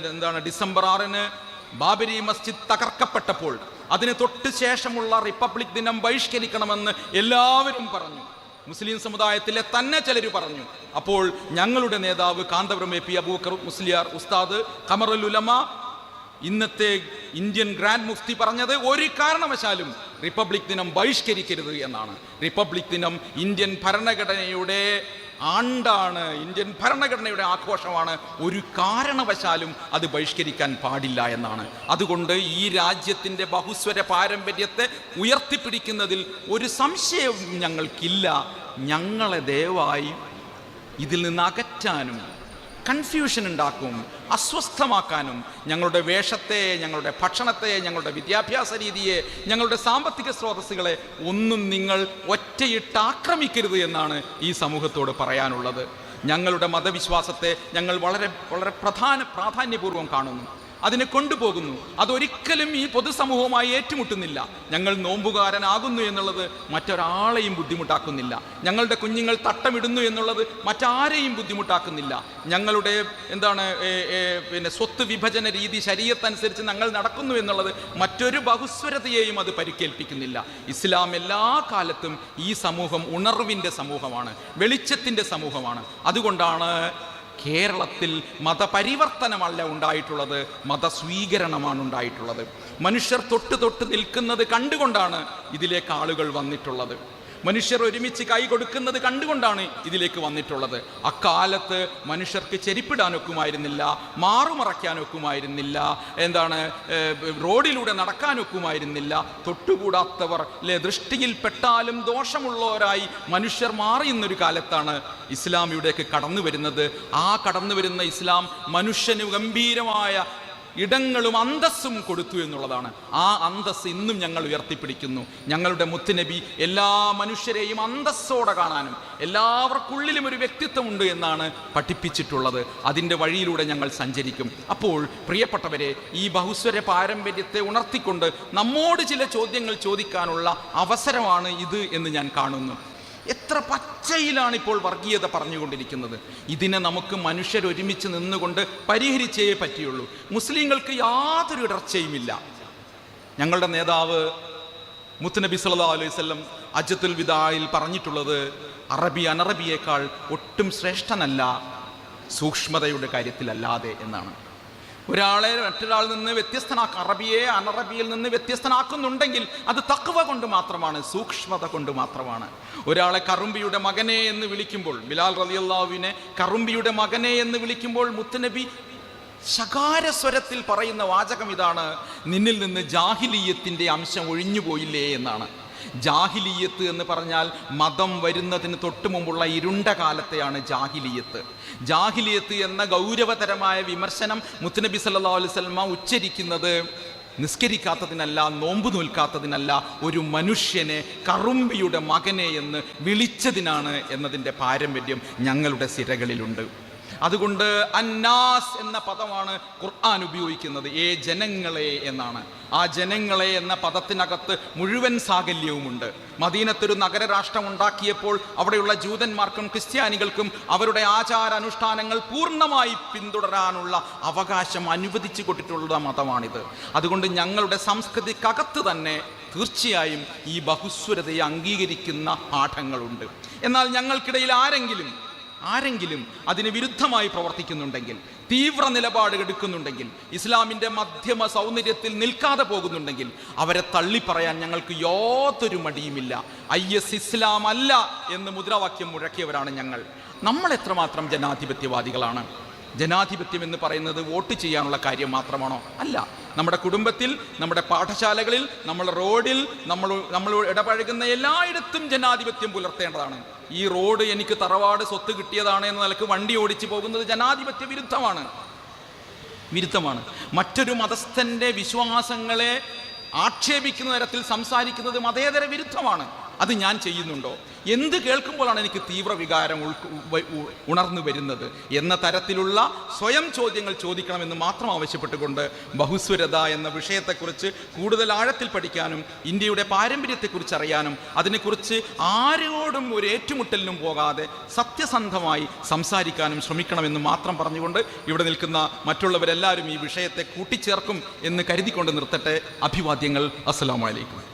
എന്താണ് ഡിസംബർ ആറിന് ബാബരി മസ്ജിദ് തകർക്കപ്പെട്ടപ്പോൾ അതിന് തൊട്ട് ശേഷമുള്ള റിപ്പബ്ലിക് ദിനം ബഹിഷ്കരിക്കണമെന്ന് എല്ലാവരും പറഞ്ഞു. മുസ്ലിം സമുദായത്തിലെ തന്നെ ചിലർ പറഞ്ഞു. അപ്പോൾ ഞങ്ങളുടെ നേതാവ് കാന്തപുരം എ പി അബൂക്കർ മുസ്ലിയാർ ഉസ്താദ് ഖമറുൽ ഉലമ ഇന്നത്തെ ഇന്ത്യൻ ഗ്രാൻഡ് മുഫ്തി പറഞ്ഞത് ഒരു കാരണവശാലും റിപ്പബ്ലിക് ദിനം ബഹിഷ്കരിക്കരുത് എന്നാണ്. റിപ്പബ്ലിക് ദിനം ഇന്ത്യൻ ഭരണഘടനയുടെ ആണ്ടാണ് ഇന്ത്യൻ ഭരണഘടനയുടെ ആഘോഷമാണ്. ഒരു കാരണവശാലും അത് ബഹിഷ്കരിക്കാൻ പാടില്ല എന്നാണ്. അതുകൊണ്ട് ഈ രാജ്യത്തിന്റെ ബഹുസ്വര പാരമ്പര്യത്തെ ഉയർത്തിപ്പിടിക്കുന്നതിൽ ഒരു സംശയവും ഞങ്ങൾക്കില്ല. ഞങ്ങളെ ദയവായി ഇതിൽ നിന്ന് അകറ്റാനും കൺഫ്യൂഷൻ ഉണ്ടാക്കും അസ്വസ്ഥമാക്കാനും ഞങ്ങളുടെ വേഷത്തെ ഞങ്ങളുടെ ഭക്ഷണത്തെ ഞങ്ങളുടെ വിദ്യാഭ്യാസ രീതിയെ ഞങ്ങളുടെ സാമ്പത്തിക സ്രോതസ്സുകളെ ഒന്നും നിങ്ങൾ ഒറ്റയിട്ട് ആക്രമിക്കരുത് എന്നാണ് ഈ സമൂഹത്തോട് പറയാനുള്ളത്. ഞങ്ങളുടെ മതവിശ്വാസത്തെ ഞങ്ങൾ വളരെ വളരെ പ്രധാന പ്രാധാന്യപൂർവം കാണുന്നു. അതിനെ കൊണ്ടുപോകുന്നു. അതൊരിക്കലും ഈ പൊതുസമൂഹവുമായി ഏറ്റുമുട്ടുന്നില്ല. ഞങ്ങൾ നോമ്പുകാരനാകുന്നു എന്നുള്ളത് മറ്റൊരാളെയും ബുദ്ധിമുട്ടാക്കുന്നില്ല. ഞങ്ങളുടെ കുഞ്ഞുങ്ങൾ തട്ടമിടുന്നു എന്നുള്ളത് മറ്റാരെയും ബുദ്ധിമുട്ടാക്കുന്നില്ല. ഞങ്ങളുടെ എന്താണ് പിന്നെ സ്വത്ത് വിഭജന രീതി ശരീരത്തനുസരിച്ച് ഞങ്ങൾ നടക്കുന്നു എന്നുള്ളത് മറ്റൊരു ബഹുസ്വരതയെയും അത് പരിക്കേൽപ്പിക്കുന്നില്ല. ഇസ്ലാം എല്ലാ കാലത്തും ഈ സമൂഹം ഉണർവിന്റെ സമൂഹമാണ് വെളിച്ചത്തിന്റെ സമൂഹമാണ്. അതുകൊണ്ടാണ് കേരളത്തിൽ മതപരിവർത്തനമല്ല ഉണ്ടായിട്ടുള്ളത് മതസ്വീകരണമാണ് ഉണ്ടായിട്ടുള്ളത്. മനുഷ്യർ തൊട്ട് തൊട്ട് നിൽക്കുന്നത് കണ്ടുകൊണ്ടാണ് ഇതിലേക്ക് ആളുകൾ വന്നിട്ടുള്ളത്. മനുഷ്യർ ഒരുമിച്ച് കൈ കൊടുക്കുന്നത് കണ്ടുകൊണ്ടാണ് ഇതിലേക്ക് വന്നിട്ടുള്ളത്. അക്കാലത്ത് മനുഷ്യർക്ക് ചെരിപ്പിടാനൊക്കുമായിരുന്നില്ല മാറുമറയ്ക്കാനൊക്കുമായിരുന്നില്ല എന്താണ് റോഡിലൂടെ നടക്കാനൊക്കുമായിരുന്നില്ല. തൊട്ടുകൂടാത്തവർ അല്ലെ ദൃഷ്ടിയിൽ പെട്ടാലും ദോഷമുള്ളവരായി മനുഷ്യർ മാറിയുന്നൊരു കാലത്താണ് ഇസ്ലാം ഇവിടേക്ക് കടന്നു വരുന്നത് ആ കടന്നു വരുന്ന ഇസ്ലാം മനുഷ്യന് ഗംഭീരമായ ഇടങ്ങളും അന്തസ്സും കൊടുത്തു എന്നുള്ളതാണ്. ആ അന്തസ് ഇന്നും ഞങ്ങൾ ഉയർത്തിപ്പിടിക്കുന്നു. ഞങ്ങളുടെ മുത്തുനബി എല്ലാ മനുഷ്യരെയും അന്തസ്സോടെ കാണാനും എല്ലാവർക്കുള്ളിലും ഒരു വ്യക്തിത്വമുണ്ട് എന്നാണ് പഠിപ്പിച്ചിട്ടുള്ളത്. അതിന്റെ വഴിയിലൂടെ ഞങ്ങൾ സഞ്ചരിക്കും. അപ്പോൾ പ്രിയപ്പെട്ടവരെ ഈ ബഹുസ്വര പാരമ്പര്യത്തെ ഉണർത്തിക്കൊണ്ട് നമ്മോട് ചില ചോദ്യങ്ങൾ ചോദിക്കാനുള്ള അവസരമാണ് ഇത് എന്ന് ഞാൻ കാണുന്നു. എത്ര പച്ചയിലാണ് ഇപ്പോൾ വർഗീയത പറഞ്ഞുകൊണ്ടിരിക്കുന്നത്. ഇതിനെ നമുക്ക് മനുഷ്യർ ഒരുമിച്ച് നിന്നുകൊണ്ട് പരിഹരിച്ചേ പറ്റിയുള്ളൂ. മുസ്ലിങ്ങൾക്ക് യാതൊരു ഇടർച്ചയുമില്ല. ഞങ്ങളുടെ നേതാവ് മുത്തുനബി സല്ലാ അലൈഹി വസല്ലം അജത്തുൽ വിദായിൽ പറഞ്ഞിട്ടുള്ളത് അറബി അനറബിയേക്കാൾ ഒട്ടും ശ്രേഷ്ഠനല്ല സൂക്ഷ്മതയുടെ കാര്യത്തിലല്ലാതെ എന്നാണ്. ഒരാളെ മറ്റൊരാളിൽ നിന്ന് വ്യത്യസ്തനാക്കുക അറബിയെ അനറബിയിൽ നിന്ന് വ്യത്യസ്തനാക്കുന്നുണ്ടെങ്കിൽ അത് തക്കവ കൊണ്ട് മാത്രമാണ് സൂക്ഷ്മത കൊണ്ട് മാത്രമാണ്. ഒരാളെ കറുമ്പിയുടെ മകനെ എന്ന് വിളിക്കുമ്പോൾ ബിലാൽ റലിയല്ലാവിനെ കറുമ്പിയുടെ മകനെ എന്ന് വിളിക്കുമ്പോൾ മുത്തുനബി ശകാരസ്വരത്തിൽ പറയുന്ന വാചകം ഇതാണ് നിന്നിൽ നിന്ന് ജാഹിലീയത്തിന്റെ അംശം ഒഴിഞ്ഞു പോയില്ലേ എന്നാണ്. ജാഹിലീയത്ത് എന്ന് പറഞ്ഞാൽ മതം വരുന്നതിന് തൊട്ട് മുമ്പുള്ള ഇരുണ്ട കാലത്തെയാണ് ജാഹിലീയത്ത്. ജാഹിലിയത്ത് എന്ന ഗൗരവതരമായ വിമർശനം മുത്തുനബി സല്ലാ അലുസൽമ ഉച്ചരിക്കുന്നത് നിസ്കരിക്കാത്തതിനല്ല നോമ്പ് നോൽക്കാത്തതിനല്ല ഒരു മനുഷ്യനെ കറുമ്പിയുടെ മകനെ എന്ന് വിളിച്ചതിനാണ് എന്നതിന്റെ പാരമ്പര്യം ഞങ്ങളുടെ സിരകളിലുണ്ട്. അതുകൊണ്ട് അന്നാസ് എന്ന പദമാണ് ഖുർആൻ ഉപയോഗിക്കുന്നത്. ഏ ജനങ്ങളെ എന്നാണ്. ആ ജനങ്ങളെ എന്ന പദത്തിനകത്ത് മുഴുവൻ സാകല്യവുമുണ്ട്. മദീനത്തൊരു നഗരരാഷ്ട്രം ഉണ്ടാക്കിയപ്പോൾ അവിടെയുള്ള ജൂതന്മാർക്കും ക്രിസ്ത്യാനികൾക്കും അവരുടെ ആചാരാനുഷ്ഠാനങ്ങൾ പൂർണമായി പിന്തുടരാനുള്ള അവകാശം അനുവദിച്ചു കൊട്ടിട്ടുള്ള മതമാണിത്. അതുകൊണ്ട് ഞങ്ങളുടെ സംസ്കൃതിക്കകത്ത് തന്നെ തീർച്ചയായും ഈ ബഹുസ്വരതയെ അംഗീകരിക്കുന്ന പാഠങ്ങളുണ്ട്. എന്നാൽ ഞങ്ങൾക്കിടയിൽ ആരെങ്കിലും ആരെങ്കിലും അതിന് വിരുദ്ധമായി പ്രവർത്തിക്കുന്നുണ്ടെങ്കിൽ തീവ്ര നിലപാട് എടുക്കുന്നുണ്ടെങ്കിൽ ഇസ്ലാമിന്റെ മധ്യമ സൗന്ദര്യത്തിൽ നിൽക്കാതെ പോകുന്നുണ്ടെങ്കിൽ അവരെ തള്ളിപ്പറയാൻ ഞങ്ങൾക്ക് യാതൊരു മടിയുമില്ല. ഐ എസ് ഇസ്ലാം അല്ല എന്ന് മുദ്രാവാക്യം മുഴക്കിയവരാണ് ഞങ്ങൾ. നമ്മൾ എത്രമാത്രം ജനാധിപത്യവാദികളാണ്? ജനാധിപത്യം എന്ന് പറയുന്നത് വോട്ട് ചെയ്യാനുള്ള കാര്യം മാത്രമാണോ? അല്ല. നമ്മുടെ കുടുംബത്തിൽ നമ്മുടെ പാഠശാലകളിൽ നമ്മൾ റോഡിൽ നമ്മൾ നമ്മൾ ഇടപഴകുന്ന എല്ലായിടത്തും ജനാധിപത്യം പുലർത്തേണ്ടതാണ്. ഈ റോഡ് എനിക്ക് തറവാട് സ്വത്ത് കിട്ടിയതാണ് എന്ന നിലയ്ക്ക് വണ്ടി ഓടിച്ചു പോകുന്നത് ജനാധിപത്യ വിരുദ്ധമാണ്. വിരുദ്ധമാണ്. മറ്റൊരു മതസ്ഥന്റെ വിശ്വാസങ്ങളെ ആക്ഷേപിക്കുന്ന തരത്തിൽ സംസാരിക്കുന്നത് മതേതര വിരുദ്ധമാണ്. അത് ഞാൻ ചെയ്യുന്നുണ്ടോ? എന്ത് കേൾക്കുമ്പോഴാണ് എനിക്ക് തീവ്ര വികാരം ഉണർന്നു വരുന്നത്? എന്ന തരത്തിലുള്ള സ്വയം ചോദ്യങ്ങൾ ചോദിക്കണമെന്ന് മാത്രം ആവശ്യപ്പെട്ടുകൊണ്ട് ബഹുസ്വരത എന്ന വിഷയത്തെക്കുറിച്ച് കൂടുതൽ ആഴത്തിൽ പഠിക്കാനും ഇന്ത്യയുടെ പാരമ്പര്യത്തെക്കുറിച്ച് അറിയാനും അതിനെക്കുറിച്ച് ആരോടും ഒരു ഏറ്റുമുട്ടലിനും പോകാതെ സത്യസന്ധമായി സംസാരിക്കാനും ശ്രമിക്കണമെന്ന് മാത്രം പറഞ്ഞുകൊണ്ട് ഇവിടെ നിൽക്കുന്ന മറ്റുള്ളവരെല്ലാവരും ഈ വിഷയത്തെ കൂട്ടിച്ചേർക്കും എന്ന് കരുതിക്കൊണ്ട് നിർത്തട്ടെ. അഭിവാദ്യങ്ങൾ. അസ്സലാമു അലൈക്കും.